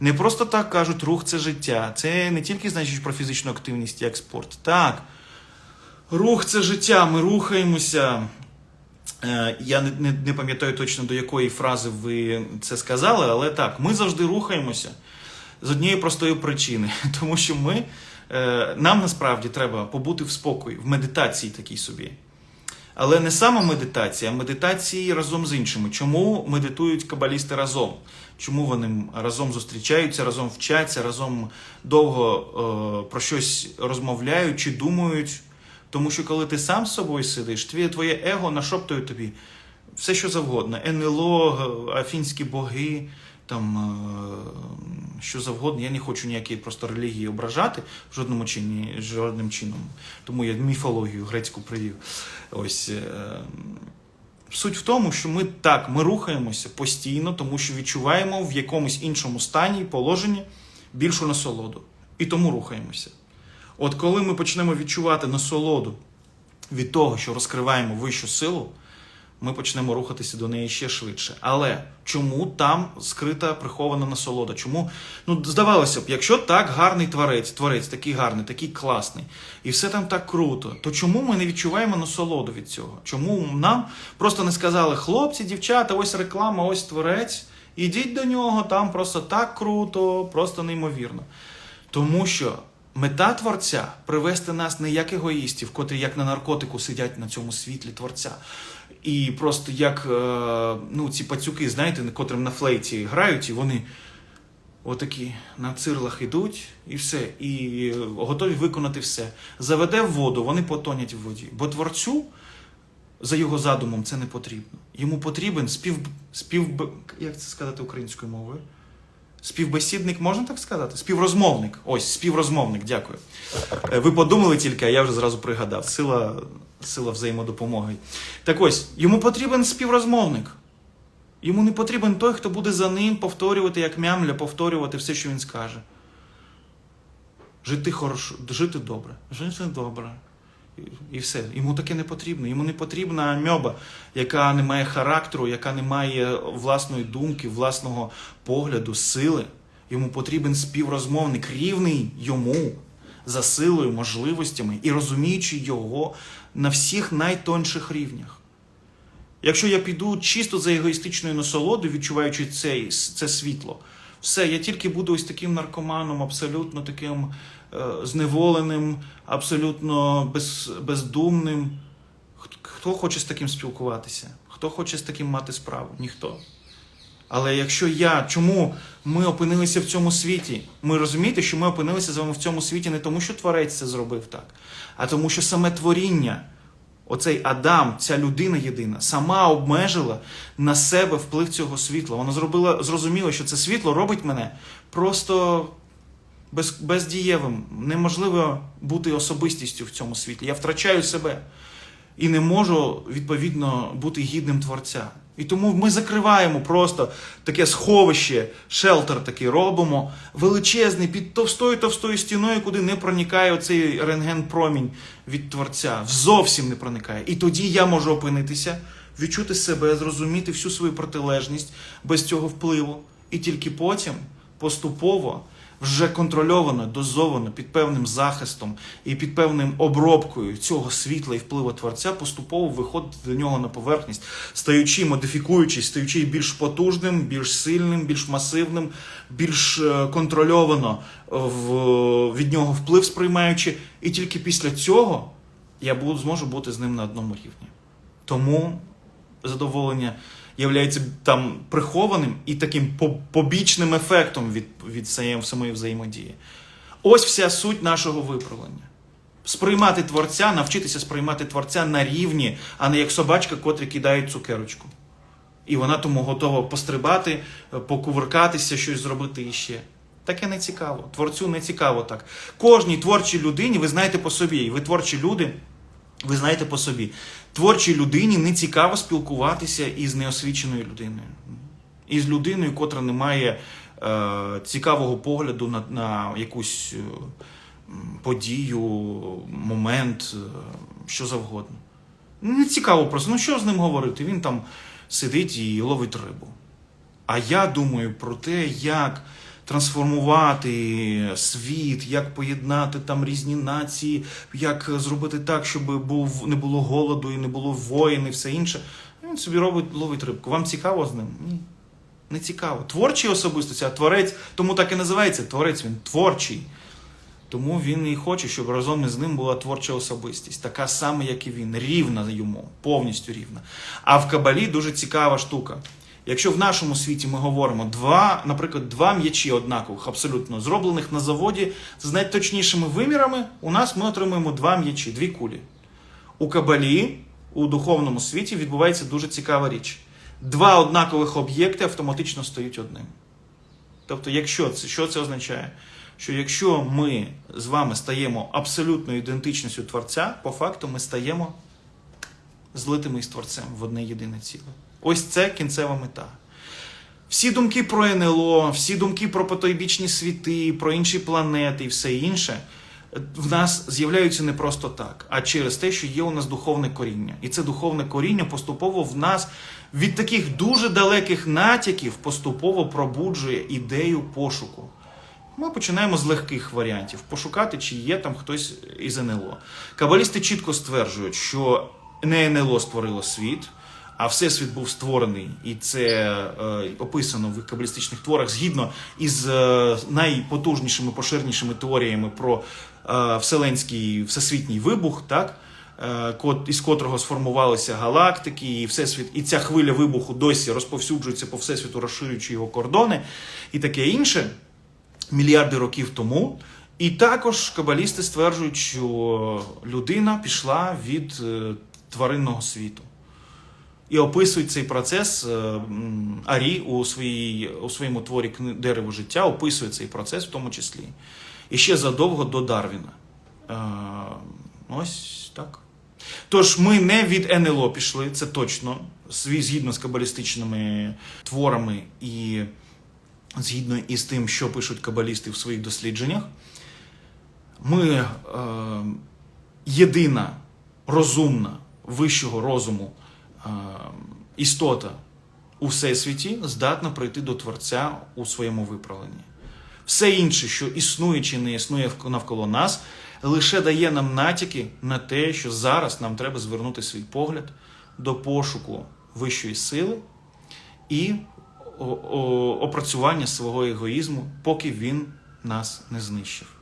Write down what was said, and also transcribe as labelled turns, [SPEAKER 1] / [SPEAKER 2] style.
[SPEAKER 1] Не просто так кажуть, рух це життя. Це не тільки значить про фізичну активність як спорт. Так. Рух це життя, ми рухаємося. Е, Я не, не, не пам'ятаю точно до якої фрази ви це сказали, але так, ми завжди рухаємося з однієї простої причини, тому що ми, е, нам насправді треба побути в спокої, в медитації такій собі. Але не саме медитація, а медитації разом з іншими. Чому медитують кабалісти разом? Чому вони разом зустрічаються, разом вчаться, разом довго е, про щось розмовляють чи думають? Тому що коли ти сам з собою сидиш, твоє, твоє его нашоптує тобі все, що завгодно. НЛО, афінські боги, там е, що завгодно. Я не хочу ніякі просто релігії ображати в жодному чині, жодним чином. Тому я міфологію грецьку привів. Ось. е, Суть в тому, що ми так, ми рухаємося постійно, тому що відчуваємо в якомусь іншому стані, положенні більшу насолоду. І тому рухаємося. От коли ми почнемо відчувати насолоду від того, що розкриваємо вищу силу, ми почнемо рухатися до неї ще швидше. Але чому там скрита прихована насолода? Чому ну здавалося б, якщо так гарний творець, творець такий гарний, такий класний, і все там так круто, то чому ми не відчуваємо насолоду від цього? Чому нам просто не сказали хлопці, дівчата, ось реклама, ось творець, ідіть до нього, там просто так круто, просто неймовірно. Тому що мета творця привести нас не як егоїстів, котрі як на наркотику сидять на цьому світлі творця. І просто як е, ну, ці пацюки, знаєте, котрим на флейті грають, і вони отакі на цирлах ідуть, і все, і е, готові виконати все. Заведе в воду, вони потонять в воді. Бо творцю, за його задумом, це не потрібно. Йому потрібен спів, спів як це сказати українською мовою? Співбесідник, можна так сказати? Співрозмовник. Ось, співрозмовник, дякую. Е, Ви подумали тільки, а я вже зразу пригадав. Сила, сила взаємодопомоги. Так ось, йому потрібен співрозмовник. Йому не потрібен той, хто буде за ним повторювати, як мямля, повторювати все, що він скаже. Жити хорошо, жити добре, жити добре. І- все. Йому таке не потрібно. Йому не потрібна мьоба, яка не має характеру, яка не має власної думки, власного погляду, сили. Йому потрібен співрозмовник, рівний йому за силою, можливостями і розуміючи його на всіх найтонших рівнях. Якщо я піду чисто за егоїстичною насолодою, відчуваючи це, це світло, все, я тільки буду ось таким наркоманом, абсолютно таким е, зневоленим, абсолютно без, бездумним. Хто хоче з таким спілкуватися? Хто хоче з таким мати справу? Ніхто. Але якщо я, чому ми опинилися в цьому світі? Ми розумієте, що ми опинилися з вами в цьому світі не тому, що творець це зробив так, а тому, що саме творіння, оцей Адам, ця людина єдина, сама обмежила на себе вплив цього світла. Вона зробила, зрозуміла, що це світло робить мене просто без, бездієвим. Неможливо бути особистістю в цьому світлі. Я втрачаю себе і не можу відповідно бути гідним творця. І тому ми закриваємо просто таке сховище, шелтер такий робимо, величезний, під товстою товстою стіною, куди не проникає оцей рентген-промінь від творця. Зовсім не проникає. І тоді я можу опинитися, відчути себе, зрозуміти всю свою протилежність без цього впливу. І тільки потім поступово вже контрольовано, дозовано під певним захистом і під певним обробкою цього світла і впливу творця поступово виходити до нього на поверхність, стаючи, модифікуючись, стаючи більш потужним, більш сильним, більш масивним, більш е, контрольовано е, в, від нього вплив сприймаючи, і тільки після цього я зможу бути з ним на одному рівні. Тому задоволення являється там прихованим і таким побічним ефектом від, від самої- взаємодії. Ось вся суть нашого виправлення. Сприймати творця, навчитися сприймати творця на рівні, а не як собачка, котрі кидають цукерочку. І вона тому готова пострибати, е, покувыркатися, щось зробити іще. Таке не цікаво. Творцю не цікаво так. Кожній творчій людині, ви знаєте по собі, і ви творчі люди, ви знаєте по собі, творчій людині не цікаво спілкуватися із неосвіченою людиною. Із людиною, котра не має е, цікавого погляду на, на якусь е, подію, момент, е, що завгодно. Не цікаво просто. Ну що з ним говорити? Він там сидить і ловить рибу. А я думаю про те, як трансформувати світ, як поєднати там різні нації, як зробити так, щоб був, не було голоду і не було воїн і все інше. Він собі робить, ловить рибку. Вам цікаво з ним? Ні. Не цікаво. Творчий особистості, а творець, тому так і називається творець, він творчий. Тому він і хоче, щоб разом із ним була творча особистість, така сама, як і він, рівна йому, повністю рівна. А в Кабалі дуже цікава штука. Якщо в нашому світі ми говоримо два, наприклад, два м'ячі однакових, абсолютно зроблених на заводі з найточнішими вимірами, у нас ми отримуємо два м'ячі, дві кулі. У Кабалі, у духовному світі, відбувається дуже цікава річ. Два однакових об'єкти автоматично стають одним. Тобто, якщо це, що це означає? Що якщо ми з вами стаємо абсолютною ідентичністю Творця, по факту ми стаємо злитими із Творцем в одне єдине ціле. Ось це кінцева мета. Всі думки про НЛО, всі думки про потойбічні світи, про інші планети і все інше в нас з'являються не просто так, а через те, що є у нас духовне коріння. І це духовне коріння поступово в нас від таких дуже далеких натяків поступово пробуджує ідею пошуку. Ми починаємо з легких варіантів пошукати, чи є там хтось із НЛО. Кабалісти чітко стверджують, що не НЛО створило світ, а всесвіт був створений, і це е, описано в кабалістичних творах згідно із е, найпотужнішими, поширенішими теоріями про е, вселенський всесвітній вибух, так? Е, із котрого сформувалися галактики, і всесвіт, і ця хвиля вибуху досі розповсюджується по всесвіту, розширюючи його кордони і таке інше мільярди років тому. І також кабалісти стверджують, що людина пішла від е, тваринного світу. І описують цей процес е, Арі у, своїй, у своєму творі Дерево життя, описує цей процес в тому числі. І ще задовго до Дарвіна. Е, ось так. Тож ми не від НЛО пішли, це точно, згідно з кабалістичними творами і згідно із тим, що пишуть кабалісти в своїх дослідженнях. Ми е, єдина розумна вищого розуму е, істота у всесвіті здатна прийти до Творця у своєму виправленні. Все інше, що існує чи не існує навколо нас, лише дає нам натяки на те, що зараз нам треба звернути свій погляд до пошуку вищої сили і опрацювання свого егоїзму, поки він нас не знищив.